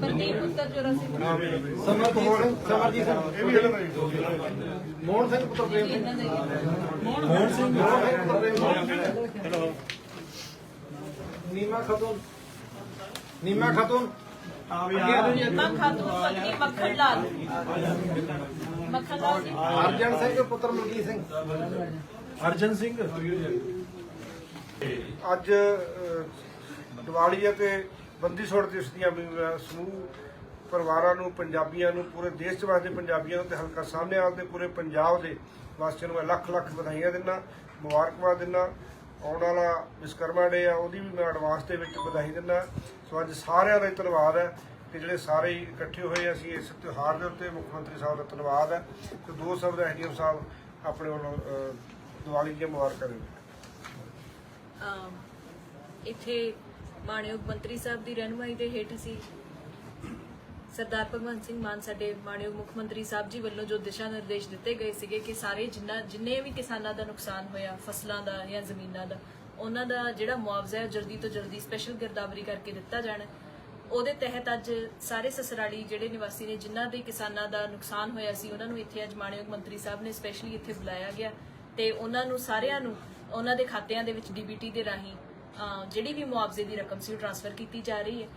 ਪ੍ਰਦੀਪ ਪੁੱਤਰ ਜੋਰਾ ਸਿੰਘ ਸਮਰਜੀਤ ਸਿੰਘ ਸਮਰਜੀਤ ਸਿੰਘ ਇਹ ਵੀ ਇਹਨਾਂ ਦਾ ਮੋਹਨ ਸਿੰਘ ਪੁੱਤਰ ਪ੍ਰੇਮ ਸਿੰਘ। ਇਹਨਾਂ ਦੇ ਮੋਹਨ ਸਿੰਘ। ਮੋਹਨ ਸਿੰਘ ਪੁੱਤਰ ਪ੍ਰੇਮ ਸਿੰਘ। ਨੀਮਾ ਖਤੂਨ। ਨੀਮਾ ਖਤੂਨ। ਨੀਮਾ ਖਾਤੂਨ ਪਤਨੀ ਮੱਖਣ ਲਾਲ। ਮੱਖਣ ਲਾਲ ਜੀ। ਅਰਜਨ ਸਿੰਘ ਪੁੱਤਰ ਮਲਕੀਤ ਸਿੰਘ। ਅਰਜਨ ਸਿੰਘ। ਅੱਜ ਦੀਵਾਲੀ ਅਤੇ ਬੰਦੀ ਛੋੜ ਦਿਵਸ ਦੀਆਂ ਸਮੂਹ ਪਰਿਵਾਰਾਂ ਨੂੰ, ਪੰਜਾਬੀਆਂ ਨੂੰ, ਪੂਰੇ ਦੇਸ਼ ਚ ਵਸਦੇ ਪੰਜਾਬੀਆਂ ਨੂੰ ਤੇ ਹਲਕਾ ਸਾਹਮਣੇਵਾਲ ਦੇ ਪੂਰੇ ਪੰਜਾਬ ਦੇ ਵਾਸੀਆਂ ਨੂੰ ਮੈਂ ਲੱਖ ਲੱਖ ਵਧਾਈਆਂ ਦਿੰਦਾ, ਮੁਬਾਰਕਬਾਦ ਦਿੰਦਾ, ਆਉਣ ਵਾਲਾ ਵਿਸ਼ਕਰਮਾ ਡੇ ਆ, ਉਹਦੀ ਵੀ ਮੈਂ ਐਡਵਾਂਸ ਦੇ ਵਿੱਚ ਵਧਾਈ ਦਿੰਦਾ। ਸੋ ਅੱਜ ਸਾਰਿਆਂ ਦਾ ਹੀ ਧੰਨਵਾਦ ਹੈ ਕਿ ਜਿਹੜੇ ਸਾਰੇ ਇਕੱਠੇ ਹੋਏ ਅਸੀਂ ਇਸ ਤਿਉਹਾਰ ਦੇ ਉੱਤੇ ਮੁੱਖ ਮੰਤਰੀ ਸਾਹਿਬ ਦਾ ਧੰਨਵਾਦ ਹੈ ਤੇ ਦੋ ਸ਼ਬਦ ਐਸਡੀਐਮ ਸਾਹਿਬ ਆਪਣੇ ਵੱਲੋਂ ਦੀਵਾਲੀ ਦੀਆਂ ਮੁਬਾਰਕਾਂ ਦਿੰਦੇ ਇੱਥੇ ਮਾਣਯੋਗ ਮੰਤਰੀ ਸਾਹਿਬ ਦੀ ਰਹਿਨੁਮਾਈ ਦੇ ਹੇਠ ਅਸੀਂ ਸਰਦਾਰ ਭਗਵੰਤ ਸਿੰਘ ਮਾਨ ਸਾਡੇ ਮਾਣਯੋਗ ਮੁੱਖ ਮੰਤਰੀ ਸਾਹਿਬ ਜੀ ਵੱਲੋਂ ਜੋ ਦਿਸ਼ਾ ਨਿਰਦੇਸ਼ ਦਿੱਤੇ ਗਏ ਸੀਗੇ ਕਿ ਸਾਰੇ ਜਿੰਨਾ ਜਿੰਨੇ ਵੀ ਕਿਸਾਨਾਂ ਦਾ ਨੁਕਸਾਨ ਹੋਇਆ, ਫਸਲਾਂ ਦਾ ਜਾਂ ਜ਼ਮੀਨਾਂ ਦਾ, ਉਹਨਾਂ ਦਾ ਜਿਹੜਾ ਮੁਆਵਜ਼ਾ ਹੈ ਜਲਦੀ ਤੋਂ ਜਲਦੀ ਸਪੈਸ਼ਲ ਗਿਰਦਾਵਰੀ ਕਰਕੇ ਦਿੱਤਾ ਜਾਣਾ ਉਹਦੇ ਤਹਿਤ ਅੱਜ ਸਾਰੇ ਸਸਰਾਲੀ ਜਿਹੜੇ ਨਿਵਾਸੀ ਨੇ, ਜਿਨ੍ਹਾਂ ਦੇ ਕਿਸਾਨਾਂ ਦਾ ਨੁਕਸਾਨ ਹੋਇਆ ਸੀ, ਉਹਨਾਂ ਨੂੰ ਇੱਥੇ ਅੱਜ ਮਾਣਯੋਗ ਮੰਤਰੀ ਸਾਹਿਬ ਨੇ ਸਪੈਸ਼ਲੀ ਇੱਥੇ ਬੁਲਾਇਆ ਗਿਆ ਤੇ ਉਹਨਾਂ ਨੂੰ ਸਾਰਿਆਂ ਨੂੰ ਉਹਨਾਂ ਦੇ ਖਾਤਿਆਂ ਦੇ ਵਿੱਚ ਡੀਬੀਟੀ ਦੇ ਰਾਹੀਂ ਜਿਹੜੀ ਵੀ ਮੁਆਵਜ਼ੇ ਦੀ ਰਕਮ ਸੀ ਉਹ ਟ੍ਰਾਂਸਫਰ ਕੀਤੀ ਜਾ ਰਹੀ ਹੈ।